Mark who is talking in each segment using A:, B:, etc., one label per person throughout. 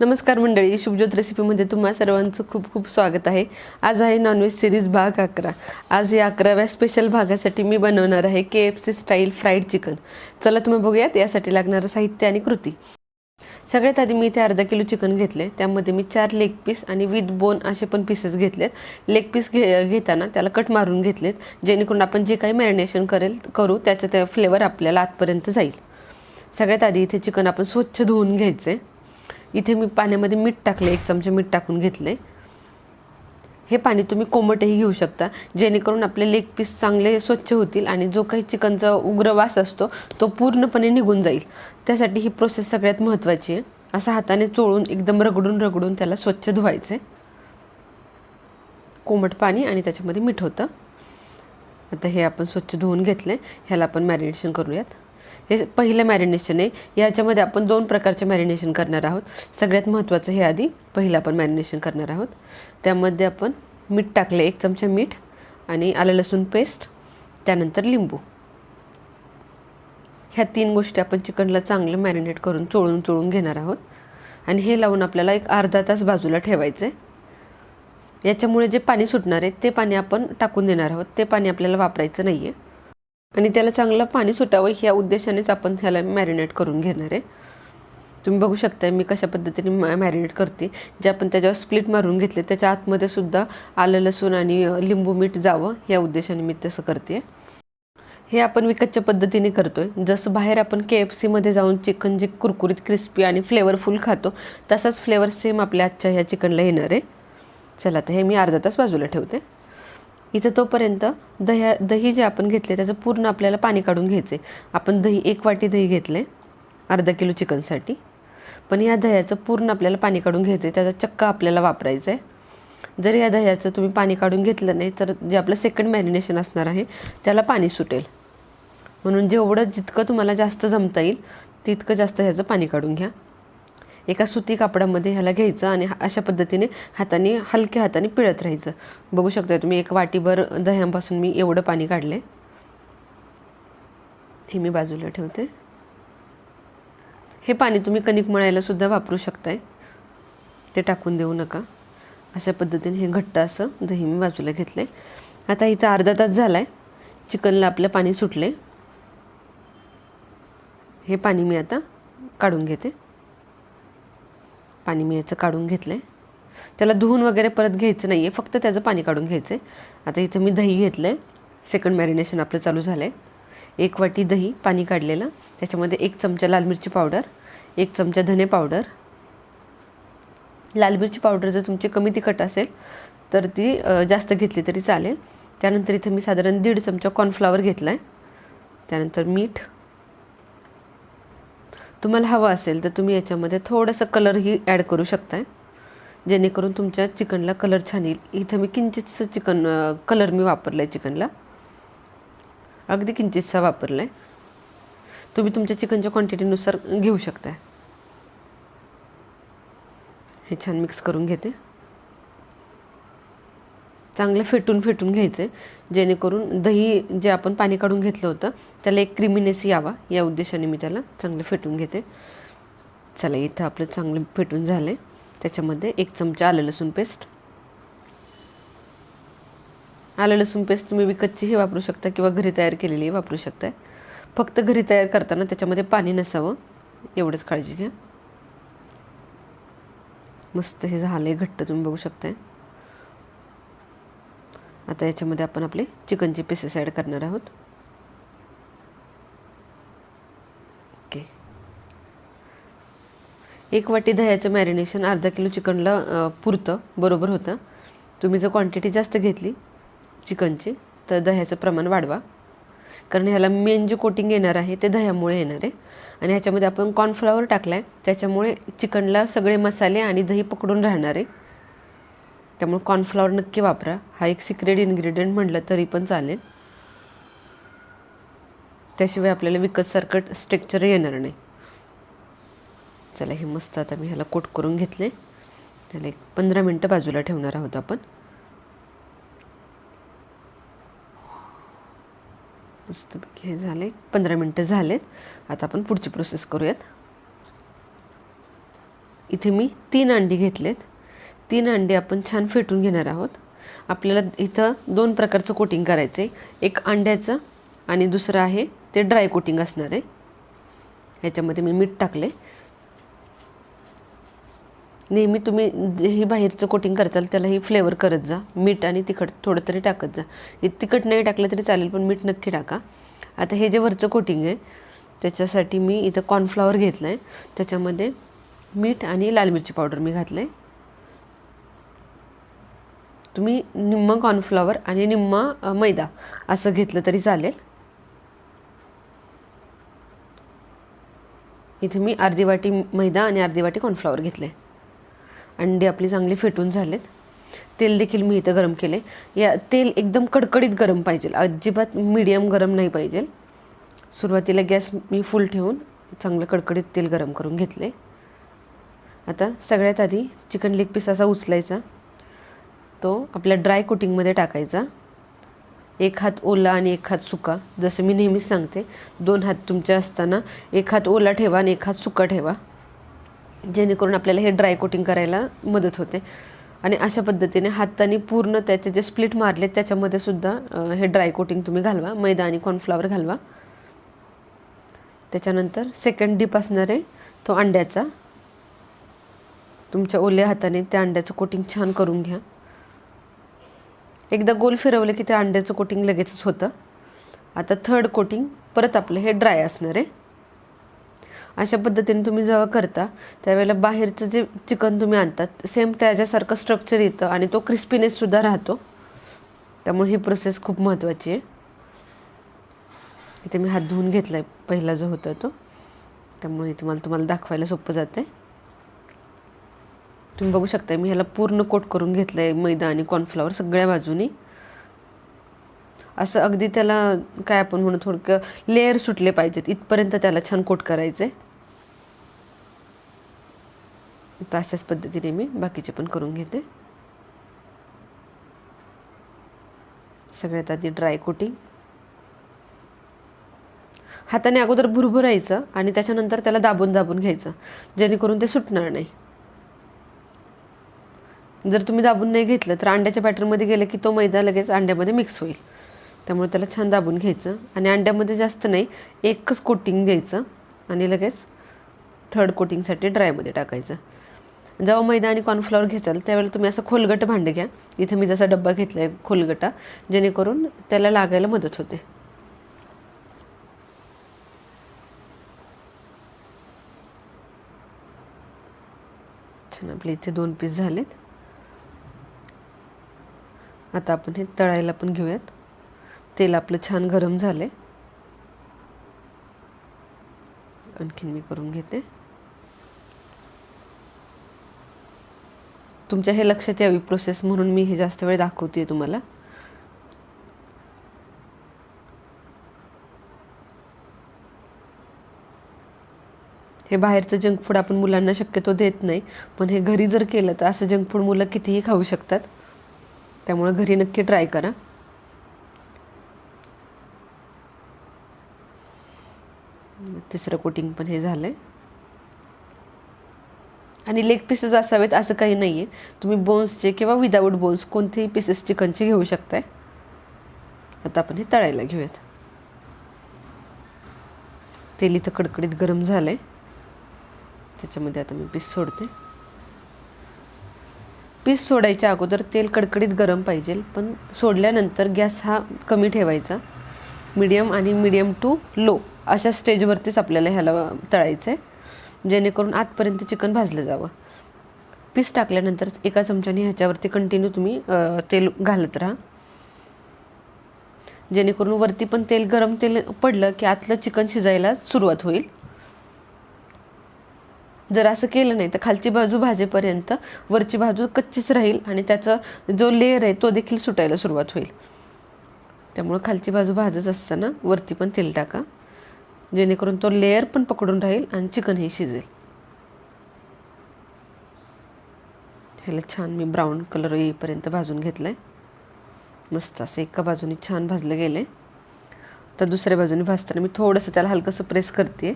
A: नमस्कार मंडळी शुभज्योत रेसिपीमध्ये तुम्हा सर्वांचं खूप खूप स्वागत आहे. आज आहे नॉनव्हेज सिरीज भाग अकरा. आज या अकराव्या स्पेशल भागासाठी मी बनवणार आहे K F C style fried chicken चला तुम्ही बघूयात यासाठी लागणारं साहित्य आणि कृती. सगळ्यात आधी मी इथे अर्धा किलो चिकन घेतले. त्यामध्ये मी चार लेग पीस आणि विथ बोन असे पण पीसेस घेतलेत. लेग पीस घे घेताना त्याला कट मारून घेतलेत. जेणेकरून आपण जे काही मॅरिनेशन करेल करू त्याचं त्या फ्लेवर आपल्याला आतपर्यंत जाईल. सगळ्यात आधी इथे चिकन आपण स्वच्छ धुवून घ्यायचे. इथे मी पाण्यामध्ये मीठ टाकले एक चमचा मीठ टाकून घेतले हे पाणी तुम्ही कोमटही घेऊ शकता. जेणेकरून आपले लेग पीस चांगले स्वच्छ होतील आणि जो काही चिकनचा उग्र वास असतो तो पूर्णपणे निघून जाईल. त्यासाठी ही प्रोसेस सगळ्यात महत्त्वाची आहे. असं हाताने चोळून एकदम रगडून रगडून त्याला स्वच्छ धुवायचे कोमट पाणी आणि त्याच्यामध्ये मीठ होतं. आता हे आपण स्वच्छ धुवून घेतले ह्याला आपण मॅरिनेशन करूयात. हे पहिलं मॅरिनेशन आहे. याच्यामध्ये आपण दोन प्रकारचे मॅरिनेशन करणार आहोत. सगळ्यात महत्त्वाचं हे आधी पहिलं आपण मॅरिनेशन करणार आहोत. त्यामध्ये आपण मीठ टाकले एक चमचा मीठ आणि आलं लसूण पेस्ट त्यानंतर लिंबू. ह्या तीन गोष्टी आपण चिकनला चांगलं मॅरिनेट करून चोळून चोळून घेणार आहोत. आणि हे लावून आपल्याला एक अर्धा तास बाजूला ठेवायचं आहे याच्यामुळे जे पाणी सुटणार आहे ते पाणी आपण टाकून देणार आहोत. ते पाणी आपल्याला वापरायचं नाही आहे आणि त्याला चांगलं पाणी सुटावं ह्या उद्देशानेच आपण त्याला मॅरिनेट करून घेणार आहे. तुम्ही बघू शकता मी कशा पद्धतीने मॅ मॅरिनेट करते. जे आपण त्याच्यावर स्प्लिट मारून घेतले त्याच्या आतमध्ये सुद्धा आलं लसूण आणि लिंबू मीठ जावं या उद्देशाने मी तसं करते. हे आपण विकतच्या पद्धतीने करतो आहे जसं बाहेर आपण के एफ सीमध्ये जाऊन चिकन जे कुरकुरीत क्रिस्पी आणि फ्लेवरफुल खातो तसाच फ्लेवर सेम आपल्या आजच्या ह्या चिकनला येणार आहे. चला तर हे मी अर्धा तास बाजूला ठेवते. इथं तोपर्यंत दह्या दही जे आपण घेतले त्याचं पूर्ण आपल्याला पाणी काढून घ्यायचे. आपण दही एक वाटी दही घेतले अर्धा किलो चिकनसाठी. पण या दह्याचं पूर्ण आपल्याला पाणी काढून घ्यायचं आहे त्याचा चक्का आपल्याला वापरायचा आहे जर या दह्याचं तुम्ही पाणी काढून घेतलं नाही तर जे आपलं सेकंड मॅरिनेशन असणार आहे त्याला पाणी सुटेल. म्हणून जेवढं जितकं तुम्हाला जास्त जमता येईल तितकं जास्त ह्याचं पाणी काढून घ्या. एका सुती कापडामध्ये ह्याला घ्यायचं आणि अशा पद्धतीने हाताने हलक्या हाताने पिळत राहायचं. बघू शकता तुम्ही एक वाटीभर दह्यांपासून मी एवढं पाणी काढलं आहे हे मी बाजूला ठेवते. हे पाणी तुम्ही कणिक मळायलासुद्धा वापरू शकताय. ते टाकून देऊ नका. अशा पद्धतीने हे घट्ट असं दही मी बाजूला आहे आता इथं अर्धा तास झाला आहे चिकनला आपलं पाणी सुटले हे पाणी मी आता काढून घेते. पाणी मी याचं काढून घेतलं आहे त्याला धुवून वगैरे परत घ्यायचं नाही आहे फक्त त्याचं पाणी काढून घ्यायचं आहे आता इथं मी दही घेतलं आहे सेकंड मॅरिनेशन आपलं चालू झालं आहे एक वाटी दही पाणी काढलेलं. त्याच्यामध्ये एक चमचा लाल मिरची पावडर एक चमचा धने पावडर. लाल मिरची पावडर जर तुमची कमी तिखट असेल तर ती जास्त घेतली तरी चालेल. त्यानंतर इथं मी साधारण दीड चमचा कॉर्नफ्लावर घेतला आहे त्यानंतर मीठ तुम्हाला हवं असेल तर तुम्ही याच्यामध्ये थोडंसं कलरही ॲड करू शकताय. जेणेकरून तुमच्या चिकनला कलर छान येईल. इथं मी किंचितचं चिकन कलर मी वापरला आहे चिकनला. अगदी किंचितचा वापरला आहे तुम्ही तुमच्या चिकनच्या क्वांटिटीनुसार घेऊ शकताय. हे छान मिक्स करून घेते. चांगलं फेटून फेटून घ्यायचं. आहे जेणेकरून दही जे आपण पाणी काढून घेतलं होतं त्याला एक क्रिमिनेस यावा या उद्देशाने मी त्याला चांगलं फेटून घेते. चला इथं आपलं चांगलं फेटून झालं आहे त्याच्यामध्ये एक चमचा आलं लसूण पेस्ट. आलं लसूण पेस्ट तुम्ही विकतचीही वापरू शकता किंवा घरी तयार केलेलीही वापरू शकताय. फक्त घरी तयार करताना त्याच्यामध्ये पाणी नसावं एवढंच काळजी घ्या. मस्त हे झालं आहे घट्ट तुम्ही बघू शकताय. आता याच्यामध्ये आपण आपले चिकनचे पीसेस ॲड करणार आहोत. ओके एक वाटी दह्याचं मॅरिनेशन अर्धा किलो चिकनला पुरतं. बरोबर होतं. तुम्ही जर क्वांटिटी जास्त घेतली चिकनची तर दह्याचं प्रमाण वाढवा. कारण ह्याला मेन जे कोटिंग येणार आहे ते दह्यामुळे येणार आहे. आणि ह्याच्यामध्ये आपण कॉर्नफ्लॉवर टाकला आहे त्याच्यामुळे चिकनला सगळे मसाले आणि दही पकडून राहणार आहे. त्यामुळे कॉर्नफ्लॉवर नक्की वापरा. हा एक सिक्रेट इन्ग्रेडियंट म्हटलं तरी पण चालेल. त्याशिवाय आपल्याला विकत सरकट स्ट्रेक्चर येणार नाही. चला हे मस्त आता मी ह्याला कोट करून घेतले. त्याला एक पंधरा मिनटं बाजूला ठेवणार आहोत आपण. मस्तपैकी हे झाले. पंधरा मिनटं झालेत. आता आपण पुढची प्रोसेस करूयात. इथे मी तीन अंडी घेतलेत. तीन अंडी आपण छान फेटून घेणार आहोत. आपल्याला इथं दोन प्रकारचं कोटिंग करायचं आहे एक अंड्याचं आणि दुसरं आहे ते ड्राय कोटिंग असणार आहे. ह्याच्यामध्ये मी मीठ टाकले नेहमी तुम्ही जेही बाहेरचं कोटिंग करताल त्यालाही फ्लेवर करत जा. मीठ आणि तिखट थोडं तरी टाकत जा. हे तिखट नाही टाकलं तरी चालेल पण मीठ नक्की टाका. आता हे जे वरचं कोटिंग आहे त्याच्यासाठी मी इथं कॉर्नफ्लॉवर घेतलं आहे त्याच्यामध्ये मीठ आणि लाल मिरची पावडर मी घातलं आहे तुम्ही निम्म कॉर्नफ्लॉवर आणि निम्मा मैदा असं घेतलं तरी चालेल. इथे मी अर्धी वाटी मैदा आणि अर्धी वाटी कॉर्नफ्लॉवर घेतले अंडी आपली चांगली फेटून झालेत. तेल देखील मी इथं गरम केले या तेल एकदम कडकडीत गरम पाहिजे. अजिबात मीडियम गरम नाही पाहिजे. सुरुवातीला गॅस मी फुल ठेवून चांगलं कडकडीत तेल गरम करून घेतले आता सगळ्यात आधी चिकन लेग पीस असा उचलायचा. तो आपल्या ड्राय कोटिंगमध्ये टाकायचा. एक हात ओला आणि एक हात सुका. जसं मी नेहमीच सांगते दोन हात तुमचे असताना एक हात ओला ठेवा आणि एक हात सुका ठेवा. जेणेकरून आपल्याला हे ड्राय कोटिंग करायला मदत होते. आणि अशा पद्धतीने हाताने पूर्ण त्याचे जे स्प्लिट मारले त्याच्यामध्ये सुद्धा हे ड्राय कोटिंग तुम्ही घालवा. मैदा आणि कॉर्नफ्लॉवर घालवा. त्याच्यानंतर सेकंड डीप असणार आहे तो अंड्याचा. तुमच्या ओल्या हाताने त्या अंड्याचं कोटिंग छान करून घ्या. एकदा गोल फिरवलं की ते अंड्याचं कोटिंग लगेचच होतं. आता थर्ड कोटिंग परत आपलं हे ड्राय असणार आहे. अशा पद्धतीने तुम्ही जेव्हा करता त्यावेळेला बाहेरचं जे चिकन तुम्ही आणतात सेम त्याच्यासारखं स्ट्रक्चर येतं आणि तो क्रिस्पीनेससुद्धा राहतो. त्यामुळे ही प्रोसेस खूप महत्त्वाची आहे. इथे मी हात धुवून घेतला आहे पहिला जो होता तो. त्यामुळे तुम्हाला तुम्हाला दाखवायला सोपं जातं आहे तुम्ही बघू शकता मी ह्याला पूर्ण कोट करून घेतलं आहे मैदा आणि कॉर्नफ्लॉवर सगळ्या बाजूनी. असं अगदी त्याला काय आपण म्हणू थोडकं लेअर सुटले पाहिजेत इथपर्यंत त्याला छान कोट करायचं. आहे तर अशाच पद्धतीने मी बाकीचे पण करून घेते. सगळ्यात आधी ड्राय कोटिंग हाताने अगोदर भुरभुरायचं आणि त्याच्यानंतर त्याला दाबून दाबून घ्यायचं जेणेकरून ते सुटणार नाही. जर तुम्ही दाबून नाही घेतलं तर अंड्याच्या बॅटरमध्ये गेलं की तो मैदा लगेच अंड्यामध्ये मिक्स होईल. त्यामुळे त्याला छान दाबून घ्यायचं. आणि अंड्यामध्ये जास्त नाही एकच कोटिंग द्यायचं आणि लगेच थर्ड कोटिंगसाठी ड्रायमध्ये टाकायचं. जेव्हा मैदा आणि कॉर्नफ्लॉवर घेचाल त्यावेळेला तुम्ही असं खोलगट भांडं घ्या. इथं मी जसा डब्बा घेतला आहे खोलगटा जेणेकरून त्याला लागायला मदत होते. छान आपले इथे दोन पीस झालेत. आता आपण हे तळायला पण घेऊयात. तेल आपलं छान गरम झाले आणखीन मी करून घेते. तुमच्या हे लक्षात यावी प्रोसेस म्हणून मी हे जास्त वेळ दाखवते तुम्हाला. हे बाहेरचं जंक फूड आपण मुलांना शक्यतो देत नाही पण हे घरी जर केलं तर असं जंक फूड मुलं कितीही खाऊ शकतात. त्यामुळं घरी नक्की ट्राय करा. तिसरं कोटिंग पण हे झालं आहे आणि लेग पीसेस असावेत असं काही नाही आहे तुम्ही बोन्सचे किंवा विदाऊट बोन्स कोणतेही पीसेस चिकनचे घेऊ शकताय. आता आपण हे तळायला घेऊयात. तेल इथं कडकडीत गरम झालं आहे त्याच्यामध्ये आता मी पीस सोडते. पीस सोडायच्या अगोदर तेल कडकडीत गरम पाहिजे पण सोडल्यानंतर गॅस हा कमी ठेवायचा. मीडियम आणि मीडियम टू लो अशा स्टेजवरतीच आपल्याला ह्याला तळायचं आहे जेणेकरून आतपर्यंत चिकन भाजलं जावं. पीस टाकल्यानंतर एका चमच्याने ह्याच्यावरती कंटिन्यू तुम्ही तेल घालत राहा. जेणेकरून वरती पण तेल गरम तेल पडलं की आतलं चिकन शिजायला सुरुवात होईल. जर असं केलं नाही तर खालची बाजू भाजेपर्यंत वरची बाजू कच्चीच राहील आणि त्याचा जो लेअर आहे तो देखील सुटायला सुरुवात होईल. त्यामुळं खालची बाजू भाजत असताना वरती पण तेल टाका. जेणेकरून तो लेअर पण पकडून राहील आणि चिकनही शिजेल. ह्याला छान मी ब्राऊन कलर येईपर्यंत भाजून घेतलं आहे मस्त असं एका बाजूने छान भाजलं गेलं. आहे तर दुसऱ्या बाजूने भाजताना मी थोडंसं त्याला हलकंसं प्रेस करते.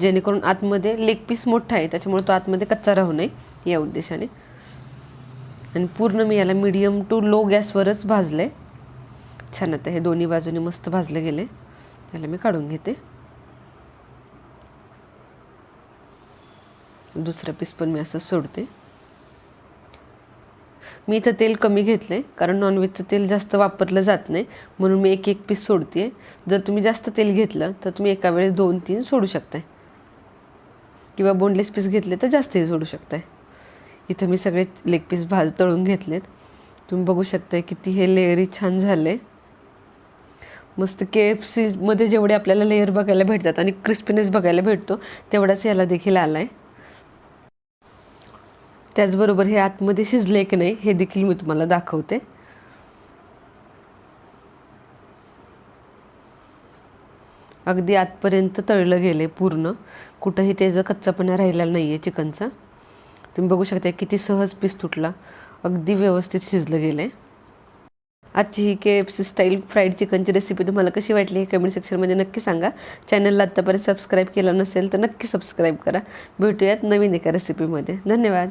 A: जेणेकरून आतमध्ये लेग पीस मोठा आहे त्याच्यामुळे तो आतमध्ये कच्चा राहू नये या उद्देशाने. आणि पूर्ण मी याला मीडियम टू लो गॅसवरच भाजलं आहे छान आता हे दोन्ही बाजूने मस्त भाजले गेले. याला मी काढून घेते. दुसरं पीस पण मी असं सोडते. मी इथं तेल कमी घेतलं आहे कारण नॉनव्हेजचं तेल जास्त वापरलं जात नाही. म्हणून मी एक एक पीस सोडते आहे जर तुम्ही जास्त तेल घेतलं तर तुम्ही एका वेळेस दोन तीन सोडू शकताय. किंवा बोनलेस पीस घेतले तर जास्तही सोडू शकताय. इथं मी सगळे लेग पीस भाज तळून घेतलेत. तुम्ही बघू शकताय किती हे लेअरी छान झाले मस्त के एफ सीमध्ये जेवढे आपल्याला लेअर बघायला भेटतात आणि क्रिस्पीनेस बघायला भेटतो तेवढाच याला देखील आला आहे त्याचबरोबर हे आतमध्ये शिजले की नाही हे देखील मी तुम्हाला दाखवते. अगदी आतपर्यंत तळलं गेले पूर्ण. कुठंही त्याचं कच्चापणा राहिलेला नाही आहे चिकनचा. तुम्ही बघू शकता किती सहज पीस तुटला. अगदी व्यवस्थित शिजलं गेलं आहे आजची ही K F C style fried चिकनची रेसिपी तुम्हाला कशी वाटली हे कमेंट सेक्शनमध्ये नक्की सांगा. चॅनलला आत्तापर्यंत सबस्क्राईब केलं नसेल तर नक्की सबस्क्राईब करा. भेटूयात नवीन एका रेसिपीमध्ये धन्यवाद.